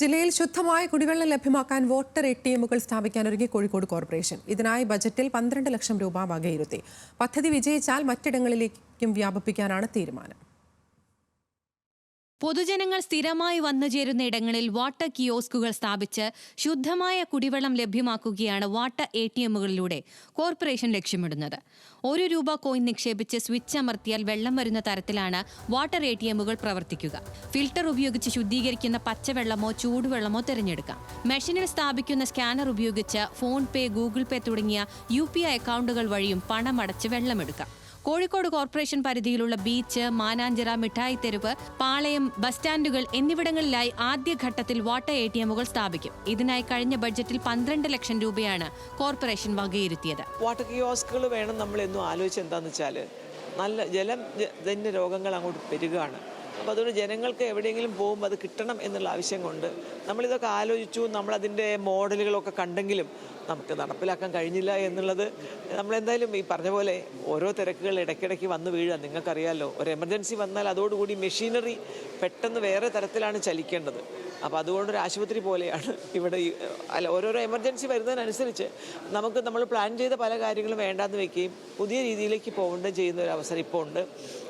ജില്ലയിൽ ശുദ്ധമായ കുടിവെള്ളം ലഭ്യമാക്കാൻ വോട്ടർ എ ടി എമ്മുകൾ സ്ഥാപിക്കാൻ ഒരുങ്ങി കോഴിക്കോട് കോർപ്പറേഷൻ. ഇതിനായി ബജറ്റിൽ പന്ത്രണ്ട് ലക്ഷം രൂപ വകയിരുത്തി. പദ്ധതി വിജയിച്ചാൽ മറ്റിടങ്ങളിലേക്കും വ്യാപിപ്പിക്കാനാണ് തീരുമാനം. പൊതുജനങ്ങൾ സ്ഥിരമായി വന്നുചേരുന്ന ഇടങ്ങളിൽ വാട്ടർ കിയോസ്കുകൾ സ്ഥാപിച്ച് ശുദ്ധമായ കുടിവെള്ളം ലഭ്യമാക്കുകയാണ് വാട്ടർ എ ടി എമ്മുകളിലൂടെ കോർപ്പറേഷൻ ലക്ഷ്യമിടുന്നത്. ഒരു രൂപ കോയിൻ നിക്ഷേപിച്ച് സ്വിച്ച് അമർത്തിയാൽ വെള്ളം വരുന്ന തരത്തിലാണ് വാട്ടർ എ ടി എമ്മുകൾ പ്രവർത്തിക്കുക. ഫിൽട്ടർ ഉപയോഗിച്ച് ശുദ്ധീകരിക്കുന്ന പച്ചവെള്ളമോ ചൂടുവെള്ളമോ തിരഞ്ഞെടുക്കാം. മെഷീനിൽ സ്ഥാപിക്കുന്ന സ്കാനർ ഉപയോഗിച്ച് ഫോൺ പേ ഗൂഗിൾ പേ തുടങ്ങിയ യു അക്കൗണ്ടുകൾ വഴിയും പണമടച്ച് വെള്ളമെടുക്കാം. കോഴിക്കോട് കോർപ്പറേഷൻ പരിധിയിലുള്ള ബീച്ച് മാനാഞ്ചിറ മിഠായി തെരുവ് പാളയം ബസ് സ്റ്റാൻഡുകൾ എന്നിവിടങ്ങളിലായി ആദ്യഘട്ടത്തിൽ വാട്ടർ എ ടി എമ്മുകൾ സ്ഥാപിക്കും. ഇതിനായി കഴിഞ്ഞ ബഡ്ജറ്റിൽ പന്ത്രണ്ട് ലക്ഷം രൂപയാണ് കോർപ്പറേഷൻ വകയിരുത്തിയത്. വാട്ടർ കിയോസ്കുകൾ വേണം നമ്മൾ എന്നും ആലോചിച്ച് എന്താണെന്ന് വെച്ചാൽ നല്ല ജലം ജന്യ രോഗങ്ങൾ അങ്ങോട്ട് പെരുകയാണ് അപ്പോൾ അതുകൊണ്ട് ജനങ്ങൾക്ക് എവിടെയെങ്കിലും പോകുമ്പോൾ അത് കിട്ടണം എന്നുള്ള ആവശ്യം കൊണ്ട് നമ്മളിതൊക്കെ ആലോചിച്ചു നമ്മളതിന്റെ മോഡലുകളൊക്കെ കണ്ടെങ്കിലും നമുക്ക് നടപ്പിലാക്കാൻ കഴിഞ്ഞില്ല എന്നുള്ളത് നമ്മളെന്തായാലും ഈ പറഞ്ഞ പോലെ ഓരോ തിരക്കുകൾ ഇടയ്ക്കിടയ്ക്ക് വന്ന് വീഴുക. നിങ്ങൾക്കറിയാമല്ലോ ഒരു എമർജൻസി വന്നാൽ അതോടുകൂടി മെഷീനറി പെട്ടെന്ന് വേറെ തരത്തിലാണ് ചലിക്കേണ്ടത്. അപ്പോൾ അതുകൊണ്ട് ഒരു ആശുപത്രി പോലെയാണ് ഇവിടെ അല്ല ഓരോരോ എമർജൻസി വരുന്നതിനനുസരിച്ച് നമുക്ക് നമ്മൾ പ്ലാൻ ചെയ്ത പല കാര്യങ്ങളും വേണ്ടാന്ന് വെക്കുകയും പുതിയ രീതിയിലേക്ക് പോകേണ്ടത് ചെയ്യുന്ന ഒരു അവസരം ഇപ്പോൾ ഉണ്ട്.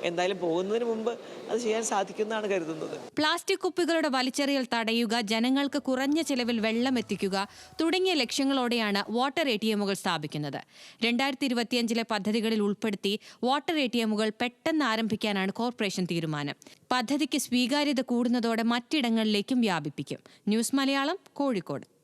എന്തായാലും പോകുന്നതിന് മുമ്പ് അത് ചെയ്യാൻ സാധിക്കുന്നതാണ് കരുതുന്നത്. പ്ലാസ്റ്റിക് കുപ്പികളുടെ വലിച്ചെറിയൽ തടയുക ജനങ്ങൾക്ക് കുറഞ്ഞ ചെലവിൽ വെള്ളം എത്തിക്കുക തുടങ്ങിയ ലക്ഷ്യങ്ങളോടെയാണ് വാട്ടർ എ ടി എമ്മുകൾ സ്ഥാപിക്കുന്നത്. രണ്ടായിരത്തി ഇരുപത്തിയഞ്ചിലെ പദ്ധതികളിൽ ഉൾപ്പെടുത്തി വാട്ടർ എ ടി എമ്മുകൾ പെട്ടെന്ന് ആരംഭിക്കാനാണ് കോർപ്പറേഷൻ തീരുമാനം. പദ്ധതിക്ക് സ്വീകാര്യത കൂടുന്നതോടെ മറ്റിടങ്ങളിലേക്കും വ്യാപിപ്പിക്കും. ന്യൂസ് മലയാളം കോഴിക്കോട്.